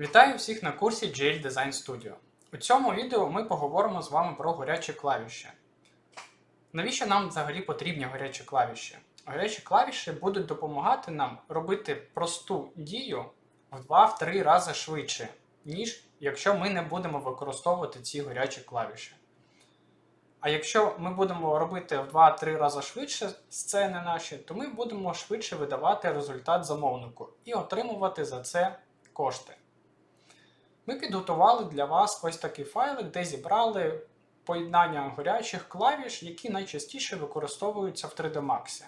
Вітаю всіх на курсі GL Design Studio. У цьому відео ми поговоримо з вами про горячі клавіші. Навіщо нам взагалі потрібні гарячі клавіші? Гарячі клавіші будуть допомагати нам робити просту дію в 2-3 рази швидше, ніж якщо ми не будемо використовувати ці гарячі клавіші. А якщо ми будемо робити в 2-3 рази швидше сцени наші, то ми будемо швидше видавати результат замовнику і отримувати за це кошти. Ми підготували для вас ось такий файлик, де зібрали поєднання горячих клавіш, які найчастіше використовуються в 3D Max.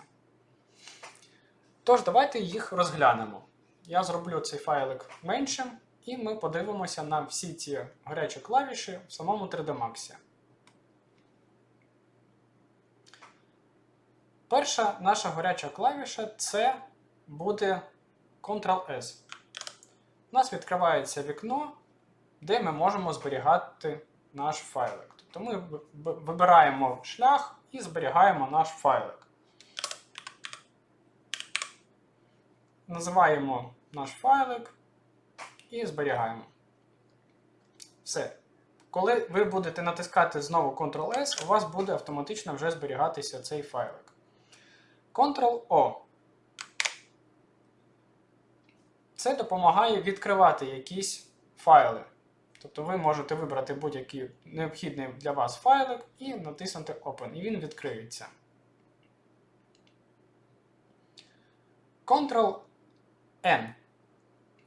Тож, давайте їх розглянемо. Я зроблю цей файлик меншим, і ми подивимося на всі ці гарячі клавіші в самому 3D Max. Перша наша гаряча клавіша це буде Ctrl-S. У нас відкривається вікно, де ми можемо зберігати наш файлик. Тобто ми вибираємо шлях і зберігаємо наш файлик. Називаємо наш файлик і зберігаємо. Все. Коли ви будете натискати знову Ctrl-S, у вас буде автоматично вже зберігатися цей файлик. Ctrl-O. Це допомагає відкривати якісь файли. Тобто ви можете вибрати будь-який необхідний для вас файлик і натиснути Open, і він відкриється. Ctrl-N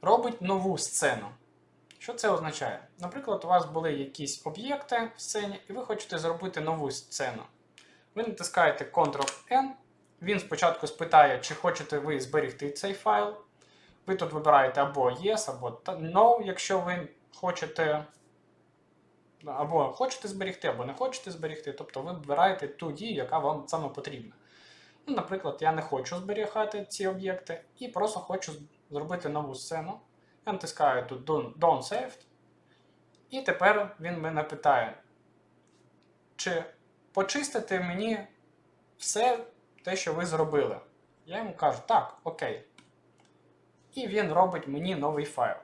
робить нову сцену. Що це означає? Наприклад, у вас були якісь об'єкти в сцені, і ви хочете зробити нову сцену. Ви натискаєте Ctrl-N, він спочатку спитає, чи хочете ви зберегти цей файл. Ви тут вибираєте або Yes, або No, якщо ви хочете або хочете зберегти, або не хочете зберегти. Тобто ви вибираєте ту дію, яка вам саме потрібна. Ну, Наприклад, я не хочу зберігати ці об'єкти і просто хочу зробити нову сцену. Я натискаю тут Don't Saved. І тепер він мене питає, чи почистити мені все те, що ви зробили. Я йому кажу, так, окей. І він робить мені новий файл.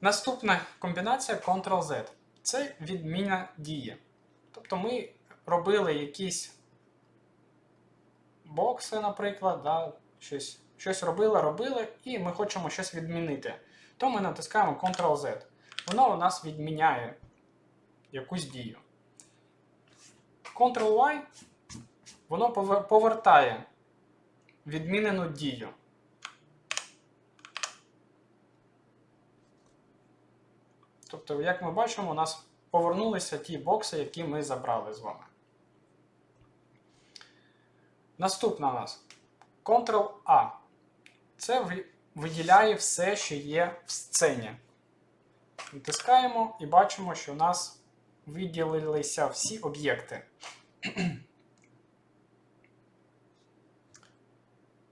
Наступна комбінація Ctrl-Z. Це відміна дії. Тобто ми робили якісь бокси, наприклад, да, щось щось робили, робили, і ми хочемо щось відмінити. То ми натискаємо Ctrl-Z. Воно у нас відміняє якусь дію. Ctrl-Y воно повертає відмінену дію. Тобто, як ми бачимо, у нас повернулися ті бокси, які ми забрали з вами. Наступна у нас Ctrl-A. Це виділяє все, що є в сцені. Натискаємо і бачимо, що у нас виділилися всі об'єкти.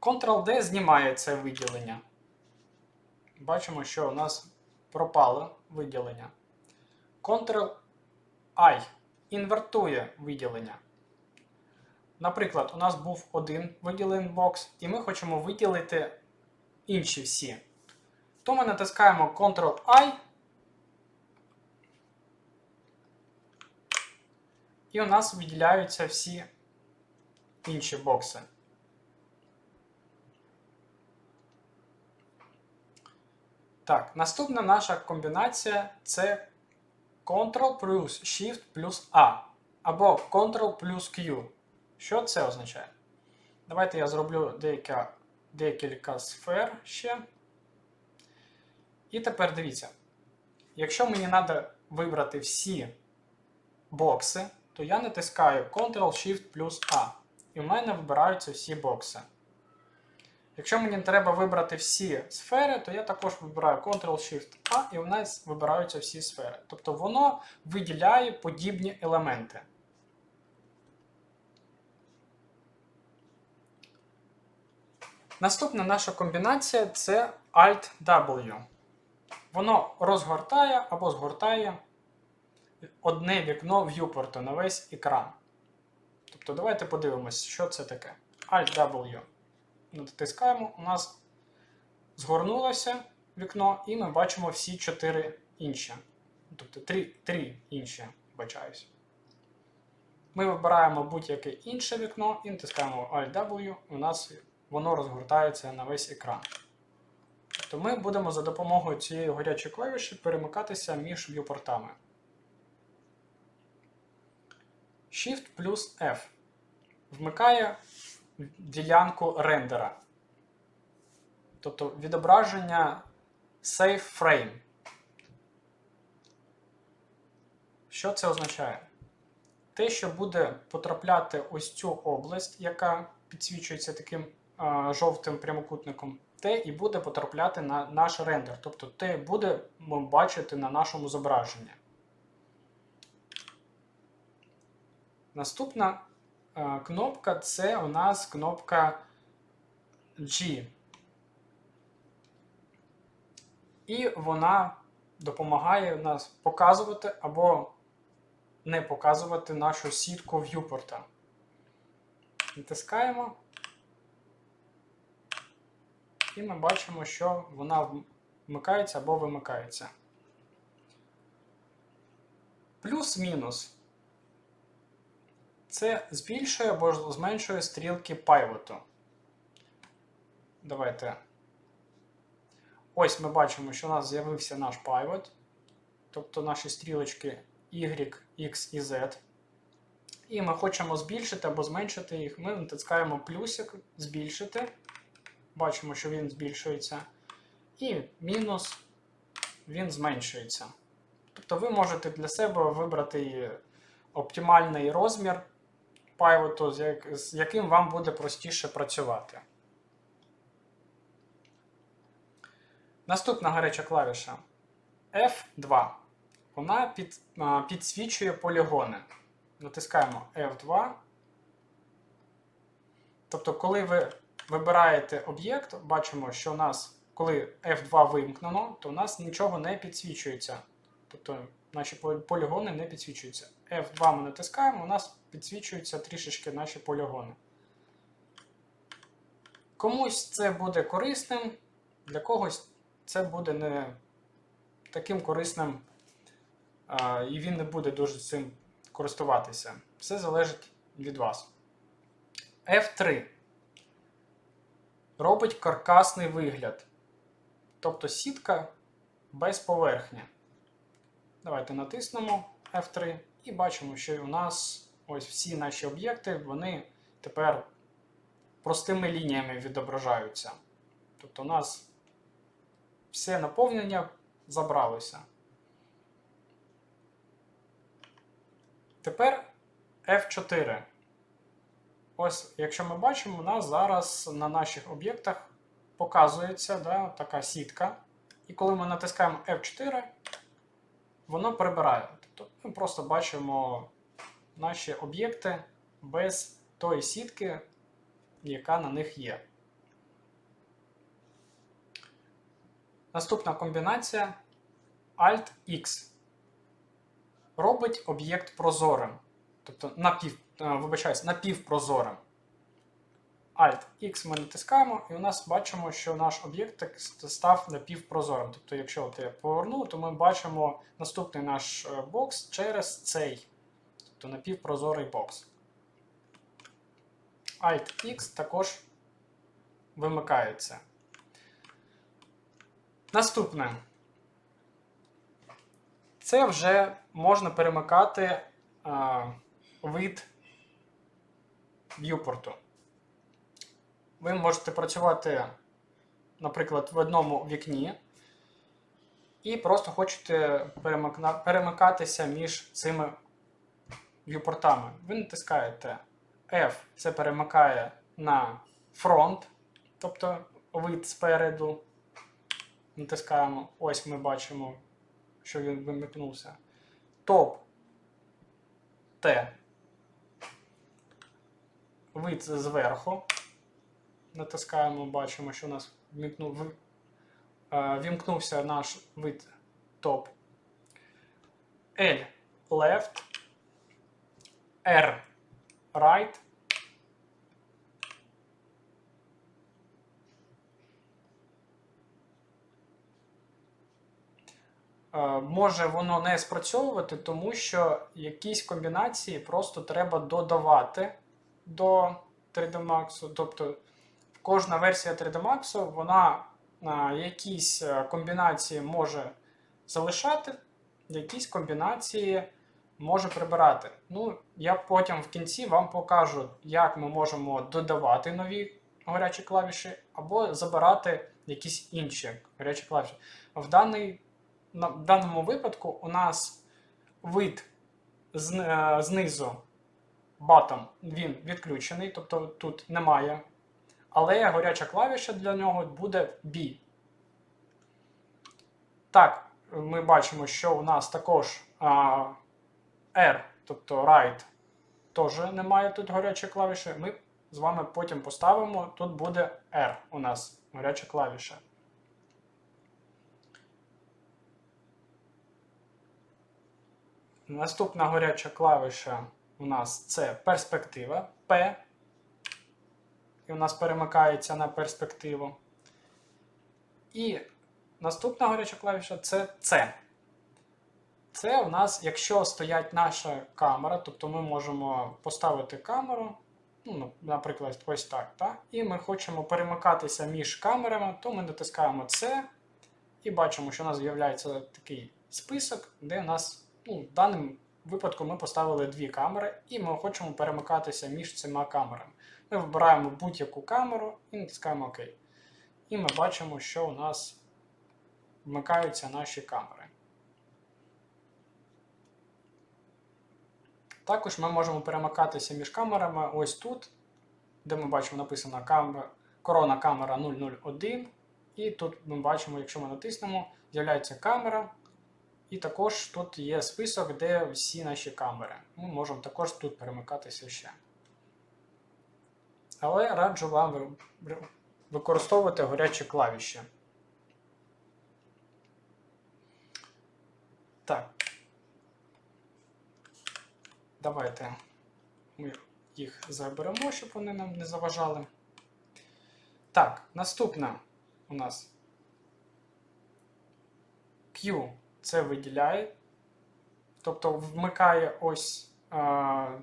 Ctrl-D знімає це виділення. Бачимо, що у нас пропало виділення. Ctrl-I інвертує виділення. Наприклад, у нас був один виділений бокс, і ми хочемо виділити інші всі. То ми натискаємо Ctrl-I. І у нас виділяються всі інші бокси. Так, наступна наша комбінація це Ctrl плюс Shift плюс A або Ctrl плюс Q. Що це означає? Давайте я зроблю декілька, декілька сфер ще. І тепер дивіться. Якщо мені треба вибрати всі бокси, то я натискаю Ctrl-Shift плюс A. І в мене вибираються всі бокси. Якщо мені треба вибрати всі сфери, то я також вибираю Ctrl-Shift-A і у нас вибираються всі сфери. Тобто воно виділяє подібні елементи. Наступна наша комбінація це Alt-W. Воно розгортає або згортає одне вікно в'юпорту на весь екран. Тобто, давайте подивимось, що це таке. Alt-W натискаємо, у нас згорнулося вікно, і ми бачимо всі чотири інші. Тобто три, три інші, бачаюсь. Ми вибираємо будь-яке інше вікно і натискаємо Alt-W, у нас воно розгортається на весь екран. Тобто ми будемо за допомогою цієї горячої клавіші перемикатися між в'юпортами. Shift плюс F вмикає ділянку рендера. Тобто відображення Save Frame. Що це означає? Те, що буде потрапляти ось цю область, яка підсвічується таким а, жовтим прямокутником, те і буде потрапляти на наш рендер. Тобто те будемо бачити на нашому зображенні. Наступна кнопка це у нас кнопка G. І вона допомагає нас показувати або не показувати нашу сітку в'юпорта. Натискаємо. І ми бачимо, що вона вмикається або вимикається. Плюс-мінус. Це збільшує або зменшує стрілки пайвоту. Давайте. Ось ми бачимо, що у нас з'явився наш pivot, тобто наші стрілочки Y, X і Z. І ми хочемо збільшити або зменшити їх. Ми натискаємо плюсик, збільшити. Бачимо, що він збільшується. І мінус він зменшується. Тобто ви можете для себе вибрати оптимальний розмір пайвоту, з яким вам буде простіше працювати. Наступна гаряча клавіша F2. Вона під, підсвічує полігони. Натискаємо F2. Тобто, коли ви вибираєте об'єкт, бачимо, що у нас, коли F2 вимкнено, то у нас нічого не підсвічується. Тобто наші полігони не підсвічуються. F2 ми натискаємо, у нас підсвічуються трішечки наші полігони. Комусь це буде корисним, для когось це буде не таким корисним, і він не буде дуже цим користуватися. Все залежить від вас. F3 робить каркасний вигляд. Тобто сітка без поверхні. Давайте натиснемо F3 і бачимо, що у нас ось всі наші об'єкти, вони тепер простими лініями відображаються. Тобто у нас все наповнення забралося. Тепер F4. Ось, якщо ми бачимо, у нас зараз на наших об'єктах показується да, така сітка. І коли ми натискаємо F4, воно прибирає. Тобто ми просто бачимо наші об'єкти без тої сітки, яка на них є. Наступна комбінація Alt-X робить об'єкт прозорим. Тобто напів, вибачаюсь, напівпрозорим. Alt-X ми натискаємо, і у нас бачимо, що наш об'єкт став напівпрозорим. Тобто, якщо от я поверну, то ми бачимо наступний наш бокс через цей тобто напівпрозорий бокс. Alt-X також вимикається. Наступне. Це вже можна перемикати а, вид в'юпорту. Ви можете працювати, наприклад, в одному вікні і просто хочете перемикатися між цими в'юпортами. Ви натискаєте F, це перемикає на фронт, тобто вид спереду. Натискаємо, ось ми бачимо, що він вимикнувся. Топ Т. Вид зверху. Натискаємо, бачимо, що у нас вмікнув, вімкнувся наш вид топ. L left. R right. Е, може воно не спрацьовувати, тому що якісь комбінації просто треба додавати до 3D Max. Тобто кожна версія 3D Max вона е, якісь е, комбінації може залишати, якісь комбінації може прибирати. Ну, я потім в кінці вам покажу, як ми можемо додавати нові гарячі клавіші, або забирати якісь інші гарячі клавіші. В, даний, в даному випадку у нас вид е, знизу bottom, він відключений, тобто тут немає. Але гаряча клавіша для нього буде B. Так, ми бачимо, що у нас також R, тобто right, теж немає тут гарячої клавіші. Ми з вами потім поставимо. Тут буде R у нас гаряча клавіша. Наступна гаряча клавіша у нас це перспектива P. І у нас перемикається на перспективу. І наступна гаряча клавіша це C. Це у нас, якщо стоять наша камера, тобто ми можемо поставити камеру, ну, наприклад, ось так, так, і ми хочемо перемикатися між камерами, то ми натискаємо це і бачимо, що у нас з'являється такий список, де у нас, ну, в даному випадку ми поставили дві камери, і ми хочемо перемикатися між цими камерами. Ми вибираємо будь-яку камеру і натискаємо ОК. І ми бачимо, що у нас вмикаються наші камери. Також ми можемо перемикатися між камерами ось тут, де ми бачимо написано корона камера 001. І тут ми бачимо, якщо ми натиснемо, з'являється камера. І також тут є список, де всі наші камери. Ми можемо також тут перемикатися ще. Але раджу вам використовувати гарячі клавіші. Так. Давайте ми їх заберемо, щоб вони нам не заважали. Так, наступна у нас Q це виділяє, тобто вмикає ось а,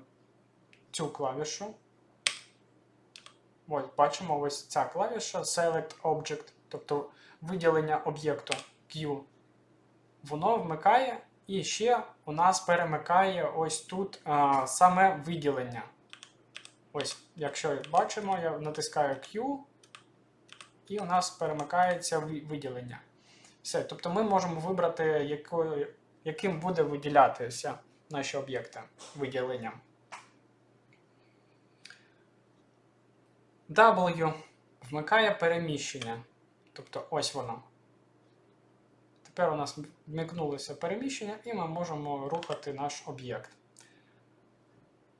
цю клавішу. Ось, бачимо ось ця клавіша Select Object, тобто виділення об'єкту Q. Воно вмикає і ще у нас перемикає ось тут а, саме виділення. Ось, якщо бачимо, я натискаю Q, і у нас перемикається виділення. Все. Тобто ми можемо вибрати, якою, яким буде виділятися наші об'єкти виділенням. W вмикає переміщення. Тобто ось воно. Тепер у нас вмикнулося переміщення, і ми можемо рухати наш об'єкт.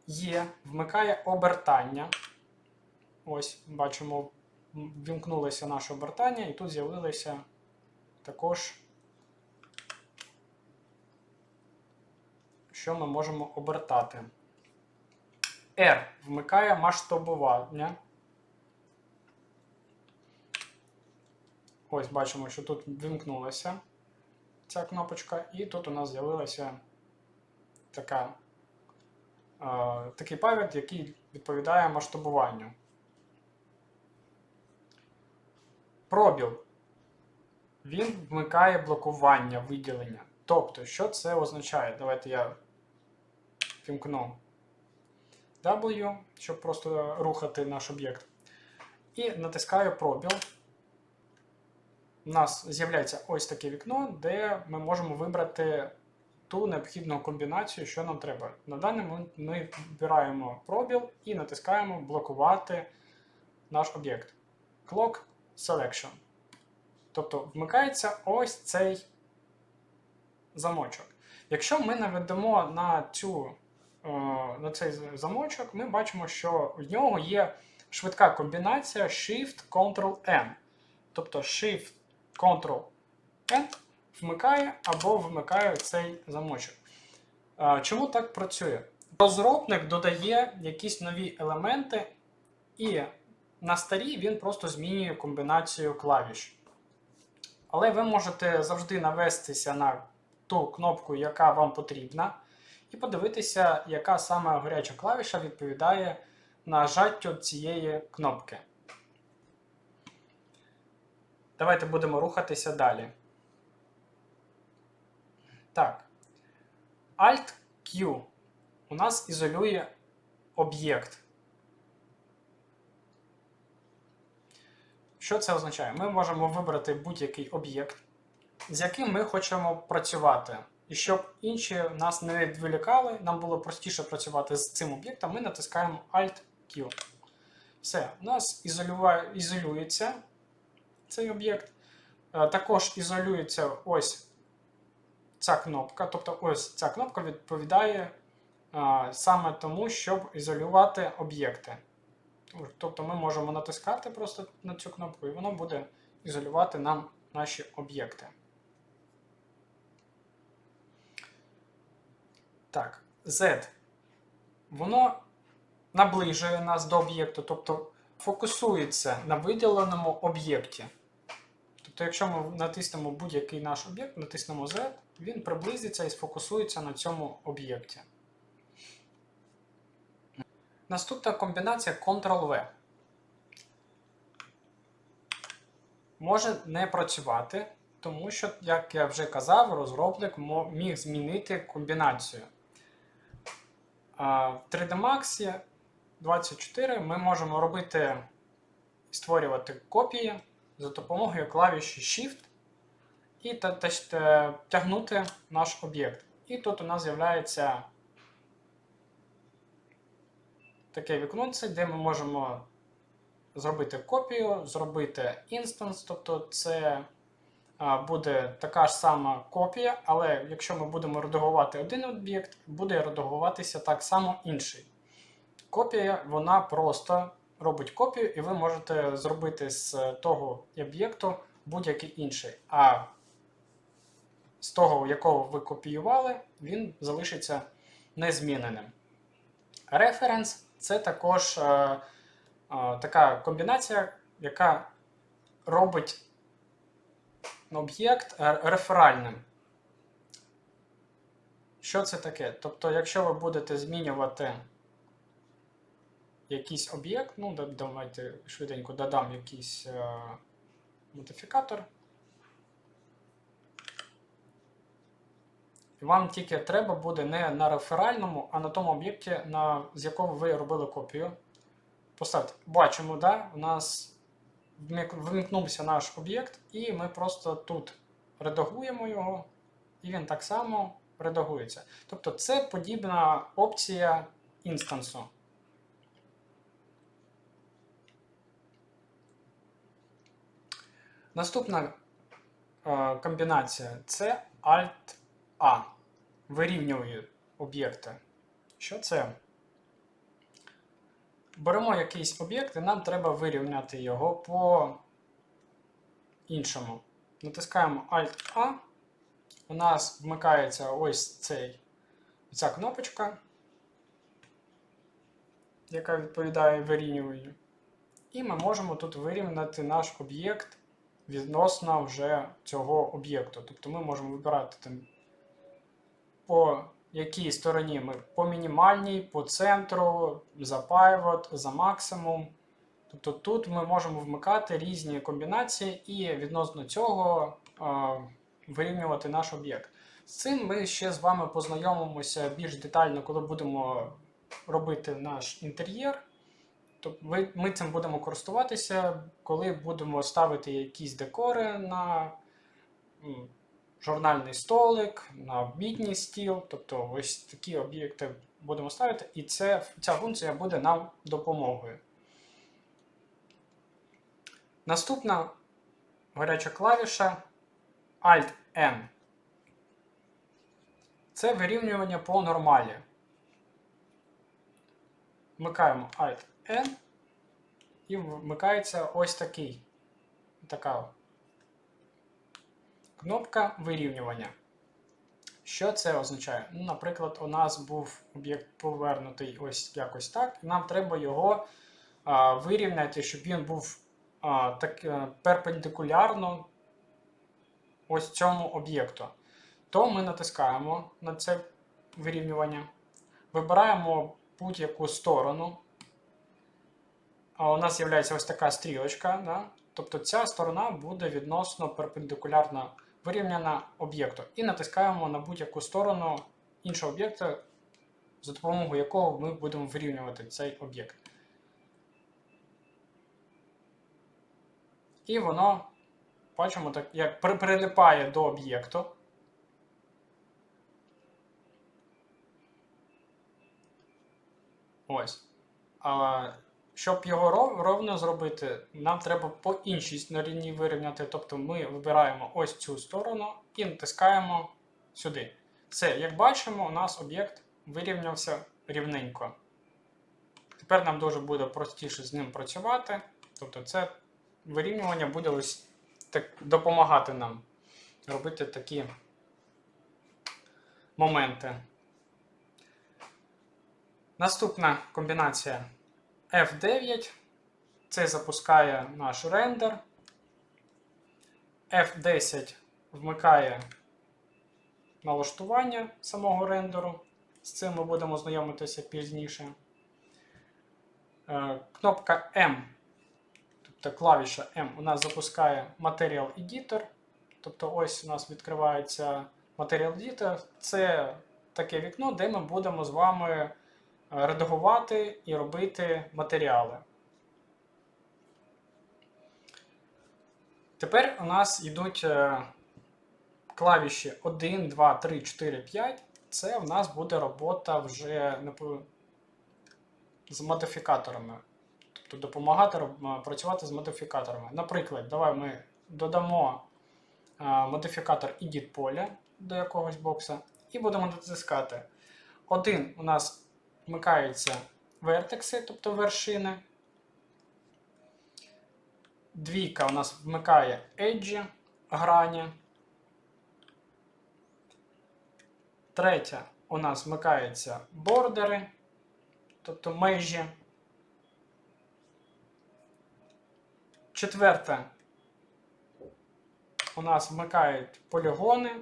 Є, вмикає обертання. Ось, бачимо, вімкнулося наше обертання, і тут з'явилося також, що ми можемо обертати. R вмикає масштабування. Ось бачимо, що тут вимкнулася ця кнопочка, і тут у нас з'явилася така, е, такий павід, який відповідає масштабуванню. Пробіл. Він вмикає блокування виділення. Тобто, що це означає? Давайте я вімкну W, щоб просто рухати наш об'єкт. І натискаю пробіл у нас з'являється ось таке вікно, де ми можемо вибрати ту необхідну комбінацію, що нам треба. На даний момент ми вибираємо пробіл і натискаємо блокувати наш об'єкт. Clock Selection. Тобто вмикається ось цей замочок. Якщо ми наведемо на цю, е, на цей замочок, ми бачимо, що в нього є швидка комбінація Shift-Ctrl-N. Тобто Shift Ctrl-N вмикає або вмикає цей замочок. Чому так працює? Розробник додає якісь нові елементи, і на старій він просто змінює комбінацію клавіш. Але ви можете завжди навестися на ту кнопку, яка вам потрібна, і подивитися, яка саме гаряча клавіша відповідає нажаттю цієї кнопки. Давайте будемо рухатися далі. Так. Alt-Q у нас ізолює об'єкт. Що це означає? Ми можемо вибрати будь-який об'єкт, з яким ми хочемо працювати. І щоб інші нас не відволікали, нам було простіше працювати з цим об'єктом, ми натискаємо Alt-Q. Все, у нас ізолює, ізолюється цей об'єкт. Е, Також ізолюється ось ця кнопка. Тобто ось ця кнопка відповідає саме тому, щоб ізолювати об'єкти. Тобто ми можемо натискати просто на цю кнопку, і воно буде ізолювати нам наші об'єкти. Так, Z. Воно наближує нас до об'єкту, тобто фокусується на виділеному об'єкті. Тобто, якщо ми натиснемо будь-який наш об'єкт, натиснемо Z, він приблизиться і сфокусується на цьому об'єкті. Наступна комбінація Ctrl-V. Може не працювати, тому що, як я вже казав, розробник міг змінити комбінацію. В 3D Max 24 ми можемо робити створювати копії за допомогою клавіші Shift і тягнути наш об'єкт. І тут у нас з'являється таке віконце, де ми можемо зробити копію, зробити інстанс, тобто це буде така ж сама копія, але якщо ми будемо редагувати один об'єкт, буде редагуватися так само інший. Копія, вона просто робить копію, і ви можете зробити з того об'єкту будь-який інший. А з того, якого ви копіювали, він залишиться незміненим. Референс це також е, е, така комбінація, яка робить об'єкт е, реферальним. Що це таке? Тобто, якщо ви будете змінювати якийсь об'єкт, ну, давайте швиденько додам якийсь е, модифікатор. Вам тільки треба буде не на реферальному, а на тому об'єкті, з якого ви робили копію. Поставте. Бачимо, да? у нас вмикнувся наш об'єкт, і ми просто тут редагуємо його, і він так само редагується. Тобто це подібна опція інстансу. Наступна е, комбінація це Alt-A. Вирівнює об'єкти. Що це? Беремо якийсь об'єкт, і нам треба вирівняти його по іншому. Натискаємо Alt-A. У нас вмикається ось цей, ця кнопочка, яка відповідає вирівнюванню. І ми можемо тут вирівняти наш об'єкт відносно вже цього об'єкту. Тобто ми можемо вибирати там, по якій стороні ми по мінімальній, по центру, за pivot, за максимум. Тобто тут ми можемо вмикати різні комбінації і відносно цього е, вирівнювати наш об'єкт. З цим ми ще з вами познайомимося більш детально, коли будемо робити наш інтер'єр. Тобто ми, цим будемо користуватися, коли будемо ставити якісь декори на журнальний столик, на обідній стіл. Тобто ось такі об'єкти будемо ставити, і це, ця функція буде нам допомогою. Наступна гаряча клавіша Alt-N. Це вирівнювання по нормалі. Вмикаємо Alt-N і вмикається ось такий. Така кнопка вирівнювання. Що це означає? Ну, Наприклад, у нас був об'єкт повернутий ось якось так. і Нам треба його а, вирівняти, щоб він був а, так, е, перпендикулярно ось цьому об'єкту. то ми натискаємо на це вирівнювання, вибираємо будь-яку сторону. У нас з'являється ось така стрілочка. Да? Тобто ця сторона буде відносно перпендикулярно вирівняна об'єкту. І натискаємо на будь-яку сторону іншого об'єкта, за допомогою якого ми будемо вирівнювати цей об'єкт. І воно, бачимо, так, як при- прилипає до об'єкту. Ось. Щоб його ров- ровно зробити, нам треба по іншій стороні вирівняти. Тобто ми вибираємо ось цю сторону і натискаємо сюди. Все, як бачимо, у нас об'єкт вирівнявся рівненько. Тепер нам дуже буде простіше з ним працювати. Тобто, це вирівнювання буде ось так допомагати нам робити такі моменти. Наступна комбінація F9. Це запускає наш рендер. F10 вмикає налаштування самого рендеру. З цим ми будемо знайомитися пізніше. Е, Кнопка M, тобто клавіша M, у нас запускає Material Editor. Тобто ось у нас відкривається Material Editor. Це таке вікно, де ми будемо з вами редагувати і робити матеріали. Тепер у нас йдуть е, клавіші 1, 2, 3, 4, 5. Це в нас буде робота вже з модифікаторами. Тобто допомагати працювати з модифікаторами. Наприклад, давай ми додамо е, модифікатор edit поля до якогось бокса і будемо натискати. Один у нас вмикаються вертекси, тобто вершини. Двійка у нас вмикає еджі, грані. Третя у нас вмикаються бордери, тобто межі. Четверта у нас вмикають полігони,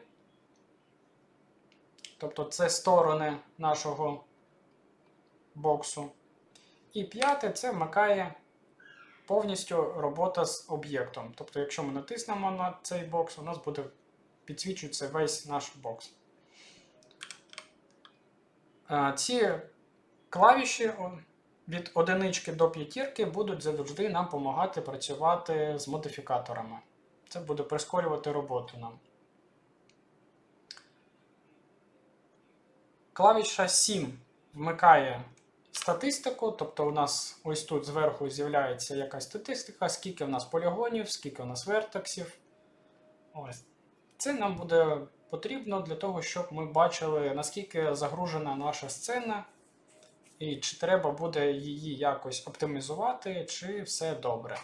тобто це сторони нашого боксу. І п'яте це вмикає повністю робота з об'єктом. Тобто, якщо ми натиснемо на цей бокс, у нас буде підсвічуватися весь наш бокс. Ці клавіші від одинички до п'ятірки будуть завжди нам допомагати працювати з модифікаторами. Це буде прискорювати роботу нам. Клавіша 7 вмикає статистику, тобто у нас ось тут зверху з'являється якась статистика, скільки в нас полігонів, скільки в нас вертексів. Ось. Це нам буде потрібно для того, щоб ми бачили, наскільки загружена наша сцена, і чи треба буде її якось оптимізувати, чи все добре.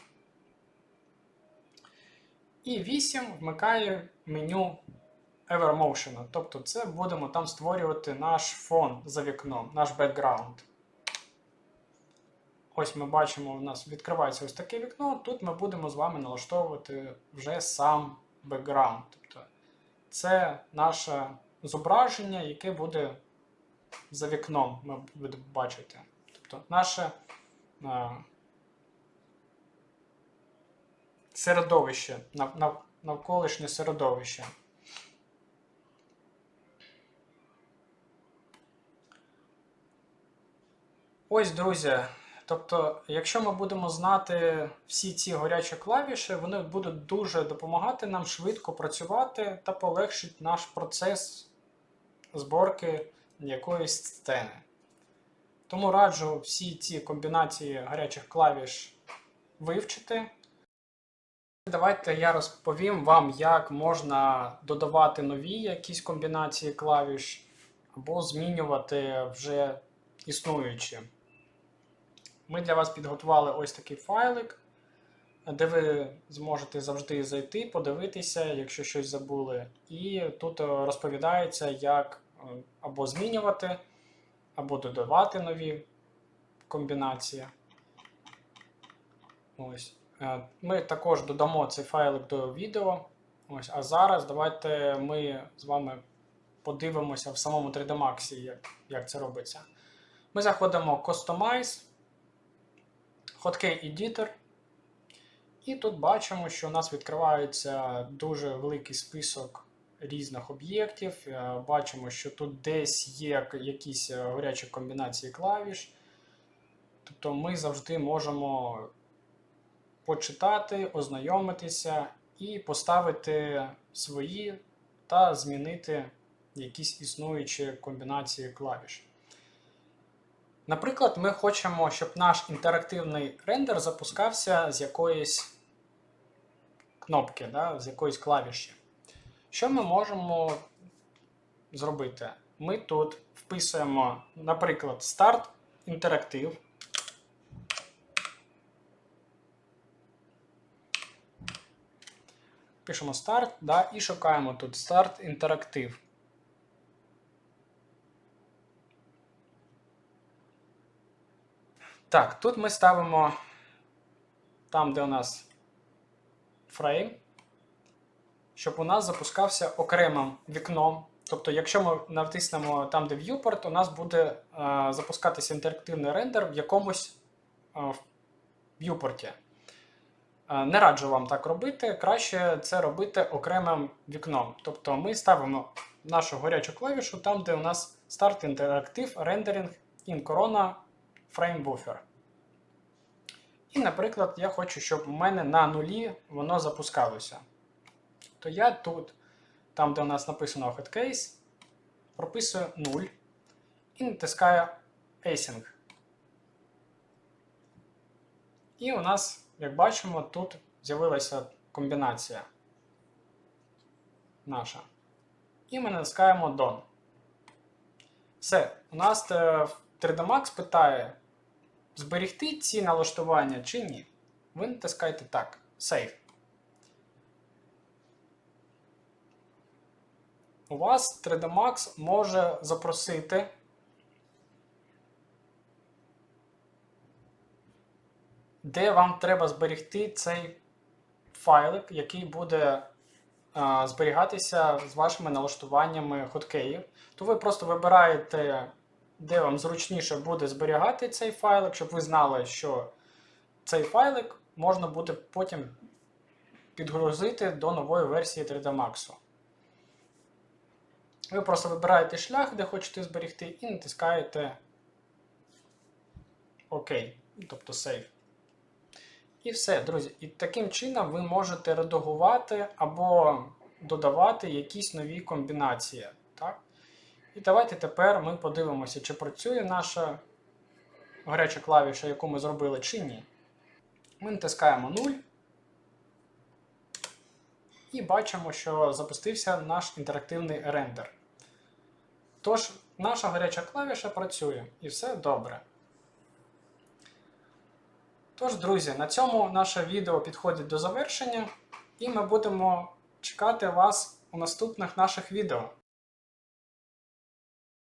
І 8 вмикає меню Evermotion. Тобто це будемо там створювати наш фон за вікном, наш бекграунд. Ось ми бачимо, у нас відкривається ось таке вікно. Тут ми будемо з вами налаштовувати вже сам бекграунд. Тобто це наше зображення, яке буде за вікном, ми будемо бачити. Тобто наше е, середовище, нав- нав- навколишнє середовище. Ось, друзі. Тобто, якщо ми будемо знати всі ці горячі клавіші, вони будуть дуже допомагати нам швидко працювати та полегшить наш процес зборки якоїсь сцени. Тому раджу всі ці комбінації гарячих клавіш вивчити. Давайте я розповім вам, як можна додавати нові якісь комбінації клавіш або змінювати вже існуючі. Ми для вас підготували ось такий файлик, де ви зможете завжди зайти, подивитися, якщо щось забули. І тут е, розповідається, як е, або змінювати, або додавати нові комбінації. Ось. Е, Ми також додамо цей файлик до відео. Ось. А зараз давайте ми з вами подивимося в самому 3D Max, як, як це робиться. Ми заходимо в Customize, Hotkey Editor. І тут бачимо, що у нас відкривається дуже великий список різних об'єктів. Е, Бачимо, що тут десь є якісь е, горячі комбінації клавіш. Тобто ми завжди можемо почитати, ознайомитися і поставити свої та змінити якісь існуючі комбінації клавіш. Наприклад, ми хочемо, щоб наш інтерактивний рендер запускався з якоїсь кнопки, да, з якоїсь клавіші. Що ми можемо зробити? Ми тут вписуємо, наприклад, старт інтерактив. Пишемо старт да, і шукаємо тут старт інтерактив. Так, тут ми ставимо там, де у нас фрейм, щоб у нас запускався окремим вікном. Тобто, якщо ми натиснемо там, де viewport, у нас буде е, запускатися інтерактивний рендер в якомусь е, viewport. Е, Не раджу вам так робити, краще це робити окремим вікном. Тобто ми ставимо нашу горячу клавішу там, де у нас Start Interactive Rendering in Corona Buffer. І, наприклад, я хочу, щоб у мене на нулі воно запускалося. То я тут, там, де у нас написано Headcase, прописую 0 і натискаю Async. І у нас, як бачимо, тут з'явилася комбінація наша. І ми натискаємо Done. Все, у нас е, 3D Max питає, зберігти ці налаштування чи ні. Ви натискаєте так. Save. У вас 3D Max може запросити де вам треба зберегти цей файлик, який буде а, зберігатися з вашими налаштуваннями хоткеїв. То ви просто вибираєте, де вам зручніше буде зберігати цей файлик, щоб ви знали, що цей файлик можна буде потім підгрузити до нової версії 3D Max. Ви просто вибираєте шлях, де хочете зберегти, і натискаєте ОК, тобто Save. І все, друзі. І таким чином ви можете редагувати або додавати якісь нові комбінації. І давайте тепер ми подивимося, чи працює наша гаряча клавіша, яку ми зробили, чи ні. Ми натискаємо 0. І бачимо, що запустився наш інтерактивний рендер. Тож, наша гаряча клавіша працює і все добре. Тож, друзі, на цьому наше відео підходить до завершення, і ми будемо чекати вас у наступних наших відео.